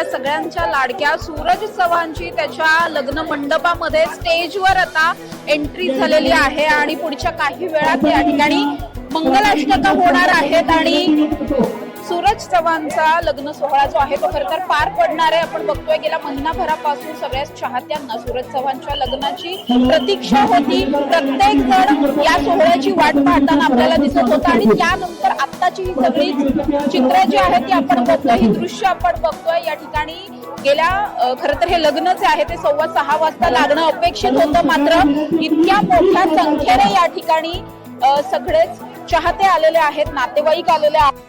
आपल्या सगळ्यांच्या लाडक्या सूरज चव्हाणची त्याच्या लग्न मंडपामध्ये स्टेजवर आता एंट्री झालेली आहे आणि पुढच्या काही वेळात या ठिकाणी मंगलाष्टका होणार आहेत आणि सूरज चव्हाणचा लग्न सोहळा जो आहे तो खर तर पार पडणार आहे. आपण बघतोय गेल्या महिनाभरापासून सगळ्याच चाहत्यांना सूरज चव्हाणच्या लग्नाची प्रतीक्षा होती. प्रत्येक जण या सोहळ्याची वाट पाहताना आपल्याला दिसत होता. आणि त्यानंतर आत्ताची ही सगळी चित्र जी आहेत ती आपण बघतोय. ही दृश्य आपण बघतोय. या ठिकाणी गेल्या खर खरं तर हे लग्न जे आहे ते सव्वा सहा वाजता लागणं अपेक्षित होतं. मात्र इतक्या मोठ्या संख्येने या ठिकाणी सगळेच चाहते आलेले आहेत. नातेवाईक आलेले आहेत.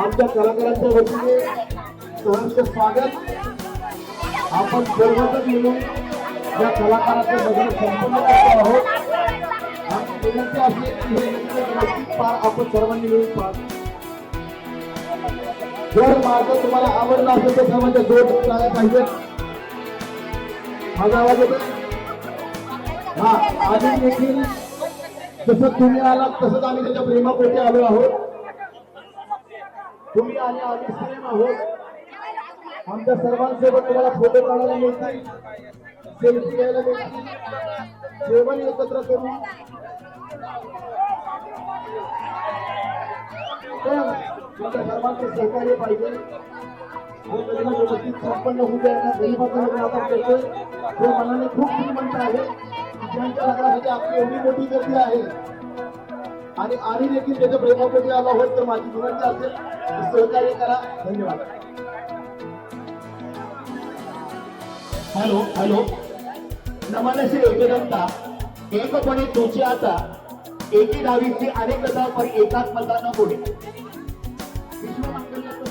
आमच्या कलाकारांच्या वतीने सहर्ष स्वागत. आपण सर्वजण मिळून या कलाकाराचं लग्न संपन्न करतो आहोत. आणि विनंती असेल की हे लग्न पार आपण सर्वांनी मिळून पार जर माझं तुम्हाला आवडलं असेल तर त्यामध्ये जोर लागायला पाहिजे माझा आवाज येतो हा आधी देखील जसं तुम्ही आलात तसंच आम्ही त्याच्या प्रेमापोटी आलो आहोत. तुम्ही आले आम्ही सेम आहोत. आमच्या सर्वांसोबत तुम्हाला फोटो काढायला मिळतील. सेल्फी घ्यायला मिळतील. जेवण एकत्र करू. पण तुमच्या सर्वांचं सहकार्य पाहिजे. हे लग्न व्यवस्थित संपन्न होऊ द्या. गरीबाचं लग्न आपण करतोय. हे मनाने खूप श्रीमंत आहे ज्यांच्या लग्नासाठी आपली एवढी मोठी गर्दी आहे आणि आम्ही देखील त्याच्या प्रेमापोटी आलो आहोत तर माझी विनंती असेल सहकार्य करा. धन्यवाद. Hello hello. नमनसे एकदंता एकपणे तुझी आता एकी डावीची अनेकदा पर एकाच मतानं पुढे विश्वमंगल्याचं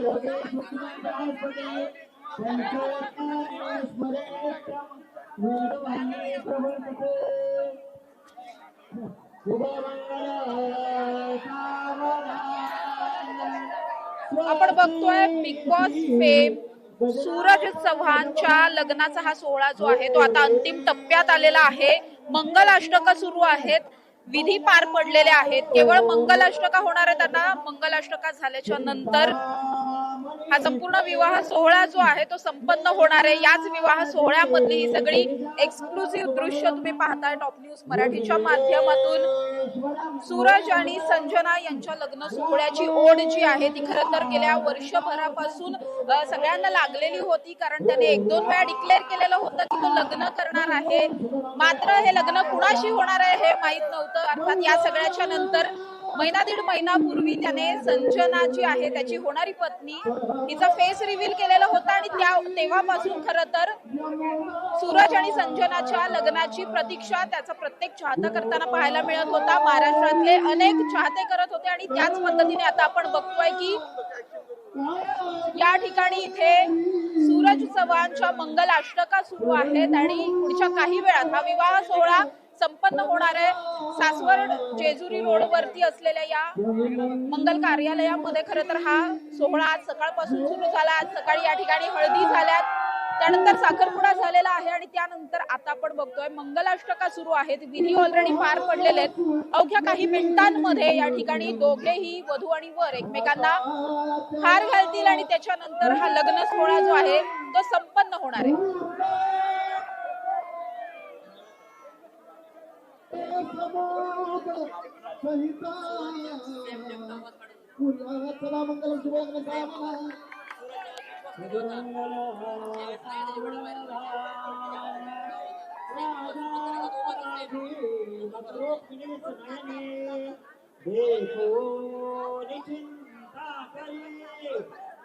लोकेश आपण बघतोय बिग बॉस फेम सूरज चव्हाणच्या लग्नाचा हा सोहळा जो आहे तो आता अंतिम टप्प्यात आलेला आहे. मंगल अष्टक सुरू आहेत. विधी पार पडलेले आहेत. केवळ मंगल अष्टका होणार आहे त्यांना. मंगल अष्टका झाल्याच्यानंतर हा संपूर्ण विवाह सोहळा जो आहे तो संपन्न होणार आहे. याच विवाह सोहळ्यामधली ही सगळी एक्सक्लुझिव्ह दृश्य तुम्ही पाहताय टॉप न्यूज मराठीच्या माध्यमातून. सूरज आणि संजना यांच्या लग्न सोहळ्याची ओढ जी आहे ती खरं तर गेल्या वर्षभरापासून सगळ्यांना लागलेली होती कारण त्याने एक दोन वेळा डिक्लेअर केलेलं होतं की तो लग्न करणार आहे. मात्र हे लग्न कुणाशी होणार आहे हे माहीत नव्हतं. अर्थात या सगळ्याच्या नंतर महिना दीड महिनापूर्वी त्याने संजना जी आहे त्याची होणारी पत्नी तिचा फेस रिव्हील केलेला होता आणि त्या तेव्हापासून खरं तर सूरज आणि संजनाच्या लग्नाची प्रतीक्षा त्याचा प्रत्येक चाहता करताना पाहायला मिळत होता. महाराष्ट्रातले अनेक चाहते करत होते आणि त्याच पद्धतीने आता आपण बघतोय की या ठिकाणी इथे सूरज चव्हाणच्या मंगल अष्टका सुरू आहेत आणि पुढच्या काही वेळात हा विवाह सोहळा संपन्न होणार आहे. सासवड जेजुरी रोड वरती असलेल्या या मंगल कार्यालयामध्ये खरं तर हा सोहळा आज सकाळपासून सुरू झाला. आज सकाळी या ठिकाणी हळदी झाल्यात. त्यानंतर साखरपुडा झालेला आहे आणि त्यानंतर आता आपण बघतोय मंगलाष्टका सुरू आहेत. विधी ऑलरेडी पार पडलेले आहेत. अवघ्या काही मिनिटांमध्ये या ठिकाणी दोघेही वधू आणि वर एकमेकांना हार घालतील आणि त्याच्यानंतर हा लग्न सोहळा जो आहे तो संपन्न होणार आहे. चला मंगल शुभ देखो निचिंता करिए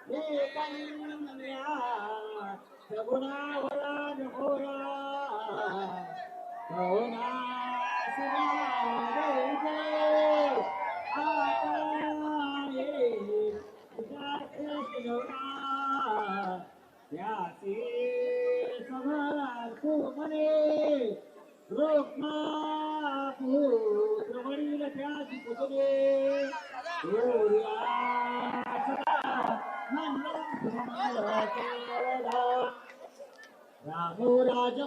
हे कन्या सगुणावरा होरा 亲爱的人民，啊，咿呀咿呀，家是最小国。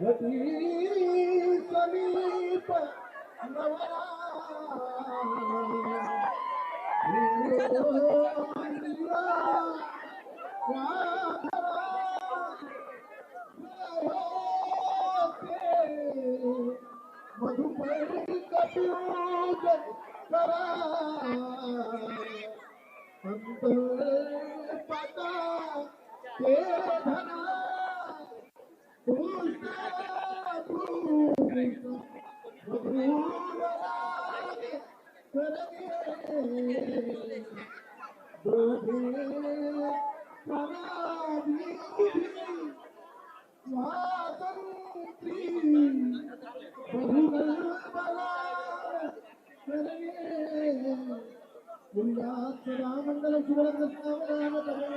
وي تي ராமங்கல சிவரங்க சாமராம தமிழ்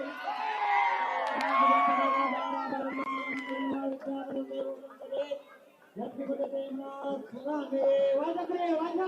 வாஜகரே வாஜா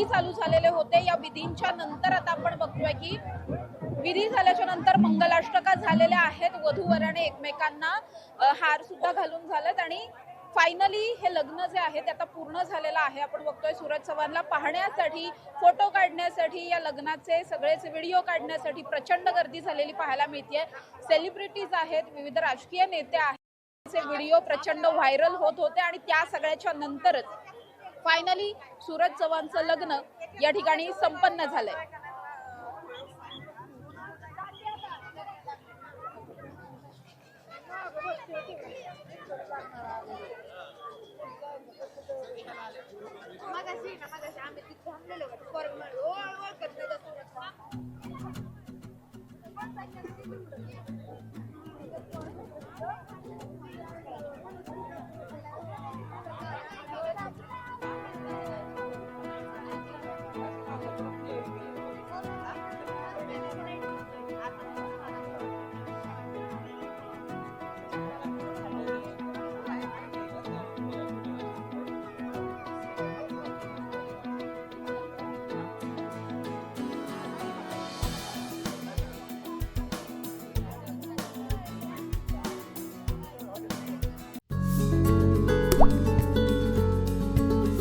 विधी चालू झालेले होते. या विधींच्या नंतर आता आपण बघतोय की विधी झाल्याच्यानंतर मंगलाष्टका झालेल्या आहेत. वधूवराने एकमेकांना हार सुद्धा घालून झालेत आणि फायनली हे लग्न जे आहे ते आता पूर्ण झालेलं आहे. आपण बघतोय सूरज चव्हाणला पाहण्यासाठी फोटो काढण्यासाठी या लग्नाचे सगळेच व्हिडिओ काढण्यासाठी प्रचंड गर्दी झालेली पाहायला मिळते सेलिब्रिटीज आहेत विविध राजकीय नेते आहेत. व्हिडिओ प्रचंड व्हायरल होत होते आणि त्या सगळ्याच्या नंतरच फायनली सूरज चव्हाणचं लग्न या ठिकाणी संपन्न झालंय.